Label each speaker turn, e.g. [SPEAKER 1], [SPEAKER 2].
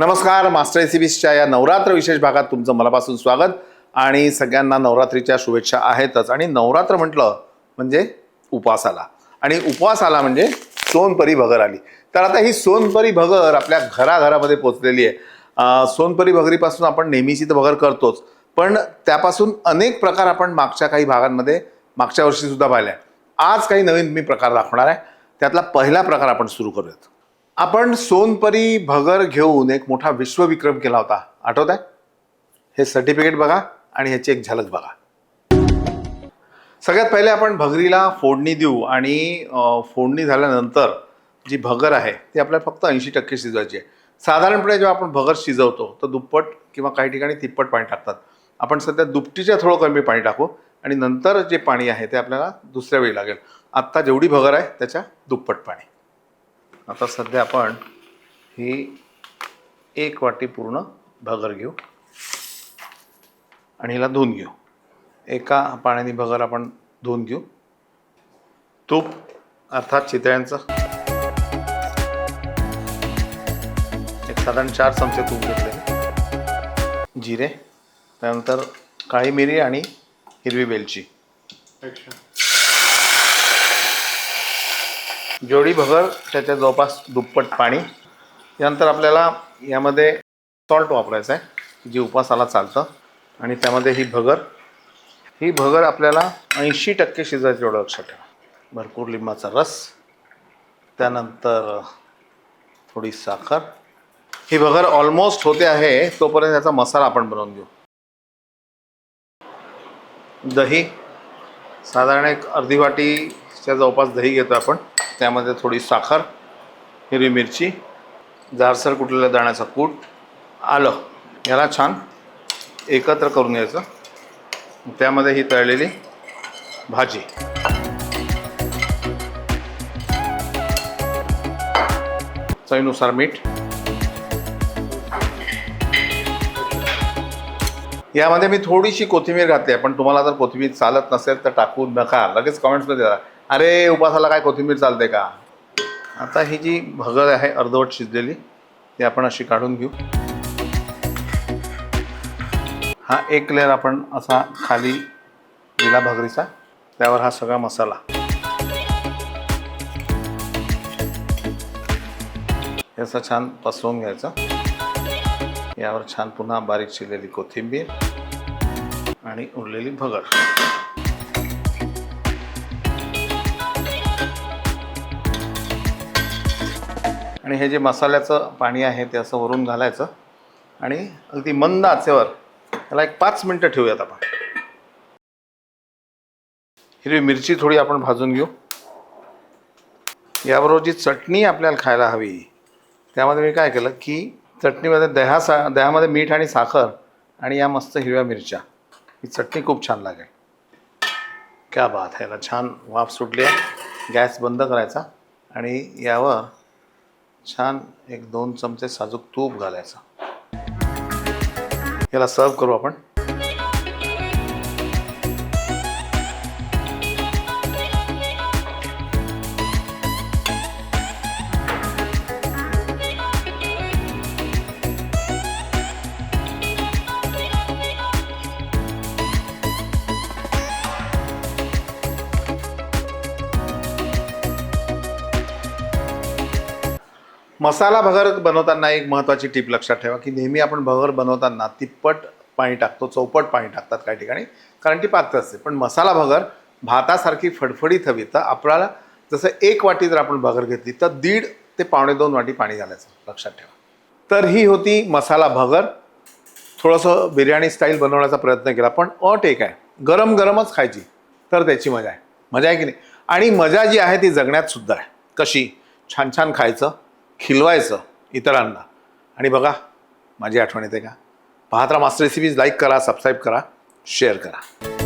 [SPEAKER 1] नमस्कार मास्टर रेसिपीजच्या या नवरात्र विशेष भागात तुमचं मनापासून स्वागत. आणि सगळ्यांना नवरात्रीच्या शुभेच्छा आहेतच. आणि नवरात्र म्हटलं म्हणजे उपवास आला आणि उपवास आला म्हणजे सोनपरी भगर आली. तर आता ही सोनपरी भगर आपल्या घराघरामध्ये पोचलेली आहे. सोनपरी भगरीपासून आपण नेहमीची तर भगर करतोच. पण त्यापासून अनेक प्रकार आपण मागच्या काही भागांमध्ये मागच्या वर्षीसुद्धा पाहिले पाहिल्या आज काही नवीन मी प्रकार दाखवणार आहे. त्यातला पहिला प्रकार आपण सुरू करूयात. आपण सोनपरी भगर घेऊन एक मोठा विश्वविक्रम केला होता. आठवत आहे हे सर्टिफिकेट बघा आणि ह्याची एक झलक बघा. सगळ्यात पहिले आपण भगरीला फोडणी देऊ आणि फोडणी झाल्यानंतर जी भगर आहे ती आपल्याला फक्त ऐंशी टक्के शिजवायची आहे. साधारणपणे जेव्हा आपण भगर शिजवतो तर दुप्पट किंवा काही ठिकाणी तिप्पट पाणी टाकतात. आपण सध्या दुपटीच्या थोडं कमी पाणी टाकू आणि नंतर जे पाणी आहे ते आपल्याला दुसऱ्या वेळी लागेल. आत्ता जेवढी भगर आहे त्याच्या दुप्पट पाणी. आता सध्या आपण ही एक वाटी पूर्ण भगर घेऊ आणि हिला धुवून घेऊ. एका पाण्याने भगर आपण धुवून घेऊ. तूप अर्थात चितळ्यांचं. एक साधारण चार चमचे तूप घेतले जिरे त्यानंतर काळी मिरी आणि हिरवी वेलची. जोडी भगर त्याच्या जवळपास दुप्पट पाणी. त्यानंतर आपल्याला यामध्ये सॉल्ट वापरायचं आहे जी उपासाला चालतं. आणि त्यामध्ये ही भगर. ही भगर आपल्याला ऐंशी टक्के शिजायचं एवढं लक्षात ठेवा. भरपूर लिंबाचा रस. त्यानंतर थोडी साखर. ही भगर ऑलमोस्ट होते आहे तोपर्यंत याचा मसाला आपण बनवून घेऊ. दही. साधारण एक अर्धी वाटीच्या जवळपास दही घेतो आपण. त्यामध्ये थोडी साखर हिरवी मिरची जारसर कुठल्या दाण्याचा कूट आलं. याला छान एकत्र करून घ्यायचं. त्यामध्ये ही तळलेली भाजी. चवीनुसार मीठ यामध्ये मी थोडीशी कोथिंबीर घातली आहे पण तुम्हाला जर कोथिंबीर चालत नसेल तर टाकू नका. लगेच कमेंट्समध्ये द्या अरे उपासाला काय कोथिंबीर चालते का? आता ही जी भगर आहे अर्धवट शिजलेली ती आपण अशी काढून घेऊ. हा एक लेअर आपण असा खाली दिला भगरीचा. त्यावर हा सगळा मसाला. याचा छान पसरवून घ्यायचा. यावर छान पुन्हा बारीक चिरलेली कोथिंबीर आणि उरलेली भगर. आणि हे जे मसाल्याचं पाणी आहे ते असं वरून घालायचं. आणि अगदी मंद आचेवर त्याला एक पाच मिनटं ठेवूयात आपण. हिरवी मिरची थोडी आपण भाजून घेऊ. याबरोबर जी चटणी आपल्याला खायला हवी त्यामध्ये मी काय केलं की चटणीमध्ये दह्या सा दह्यामध्ये मीठ आणि साखर आणि या मस्त हिरव्या मिरच्या. ही चटणी खूप छान लागेल. क्या बात आहे याला छान वाफ सुटली आहे. गॅस बंद करायचा आणि यावर छान एक दोन चमचे साजूक तूप घालायचं. याला सर्व करू आपण. मसाला भगर बनवताना एक महत्त्वाची टीप लक्षात ठेवा की नेहमी आपण भगर बनवताना तिप्पट पाणी टाकतो चौपट पाणी टाकतात काही ठिकाणी. कारण ती पात्र असते. पण मसाला भगर भातासारखी फडफडीत हवी. तर आपल्याला जसं एक वाटी जर आपण भगर घेतली तर दीड ते पावणे दोन वाटी पाणी घालायचं लक्षात ठेवा. तर ही होती मसाला भगर. थोडंसं बिर्याणी स्टाईल बनवण्याचा प्रयत्न केला पण अट एक आहे. गरम गरमच खायची. तर त्याची मजा आहे. मजा आहे की नाही? आणि मजा जी आहे ती जगण्यात सुद्धा आहे. कशी? छान छान खायचं. खिलवायचं इतरांना. आणि बघा माझी आठवण येते का? पाहत राहा मास्टर रेसिपीज लाईक करा सबस्क्राईब करा शेअर करा.